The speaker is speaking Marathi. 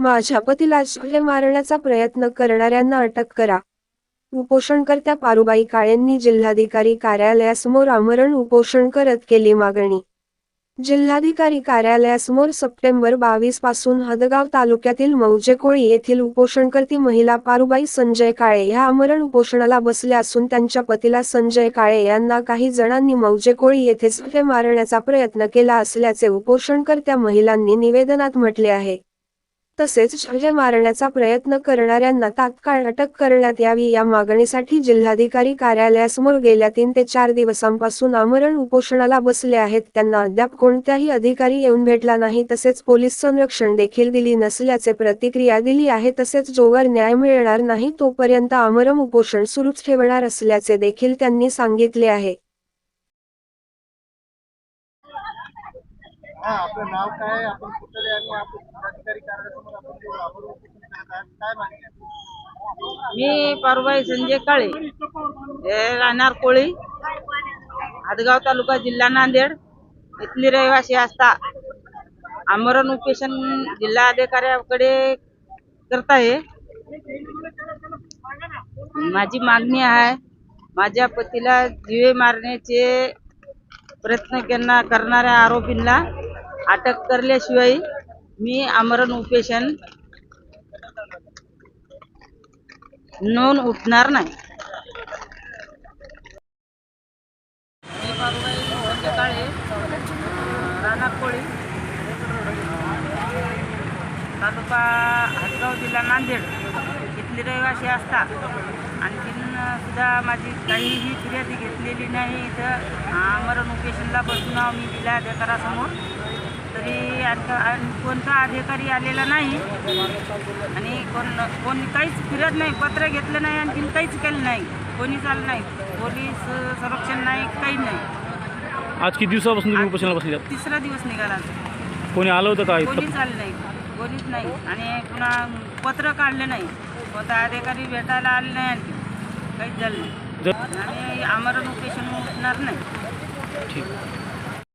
माझ्या पतीला मारण्याचा प्रयत्न करणाऱ्यांना अटक करा. उपोषणकर्त्या पारुबाई काळेंनी जिल्हाधिकारी कार्यालयासमोर आमरण उपोषण करत केली मागणी. जिल्हाधिकारी कार्यालयासमोर सप्टेंबर बावीसपासून हदगाव तालुक्यातील मौजेकोळी येथील उपोषणकर्ती महिला पारुबाई संजय काळे ह्या आमरण उपोषणाला बसल्या असून त्यांच्या पतीला संजय काळे यांना काही जणांनी मौजेकोळी येथे सुटे मारण्याचा प्रयत्न केला असल्याचे उपोषणकर्त्या महिलांनी निवेदनात म्हटले आहे. तसेच शिळे मारण्याचा प्रयत्न करणाऱ्यांना तात्काळ अटक करण्यात यावी. या मागणीसाठी जिल्हाधिकारी कार्यालयासमोर गेल्या तीन ते चार दिवसांपासून आमरण उपोषणाला बसले आहेत. त्यांना अद्याप कोणत्याही अधिकारी येऊन भेटला नाही. तसेच पोलीस संरक्षण देखील दिली नसल्याचे प्रतिक्रिया दिली आहे. तसेच जोवर न्याय मिळणार नाही तोपर्यंत आमरण उपोषण सुरूच ठेवणार असल्याचे देखील त्यांनी सांगितले आहे. हा आपलं नाव काय आपण कुठले आणि आपण जिल्हाधिकारी कार्यालयासमोर आपण जे आपण उपोषण करत आहात काय मागणी आहे? मी पारुबाई संजय काळे. हे राहणार कोळी हादगाव तालुका जिल्हा नांदेड इथली रहिवासी असता आमरण उपेशन जिल्हा अधिकाऱ्याकडे करत आहे माझी मागणी आहे माझ्या पतीला जीवे मारण्याचे प्रयत्न करणाऱ्या आरोपींना अटक करल्याशिवाय मी आमरण उपेशन नोंद उठणार नाही. मी कोळी तालुका हदगाव जिल्हा नांदेड. इथली रहिवासी असतात. आणखीन सुद्धा माझी काहीही फिर्यादी घेतलेली नाही. इथं आमरण उपेशनला बसून आहो मी जिल्हाधिकारासमोर तरी कोणता अधिकारी आलेला नाही. आणि कोण कोणी काहीच फिरत नाही पत्र घेतलं नाही आणखीन काहीच केलं नाही. कोणीच आलं नाही. पोलीस संरक्षण नाही काही नाही. आज किती दिवसापासून तुम्ही उपोषणाला बसले आहात? तिसरा दिवस निघाला. कोणी आलं होतं का कोणीच आलं नाही. कोणीच नाही. आणि पुन्हा पत्र काढलं नाही. कोणता अधिकारी भेटायला आले नाही आणखी. काहीच झालं नाही. आणि आमरण उपेशन उठणार नाही. ठीक.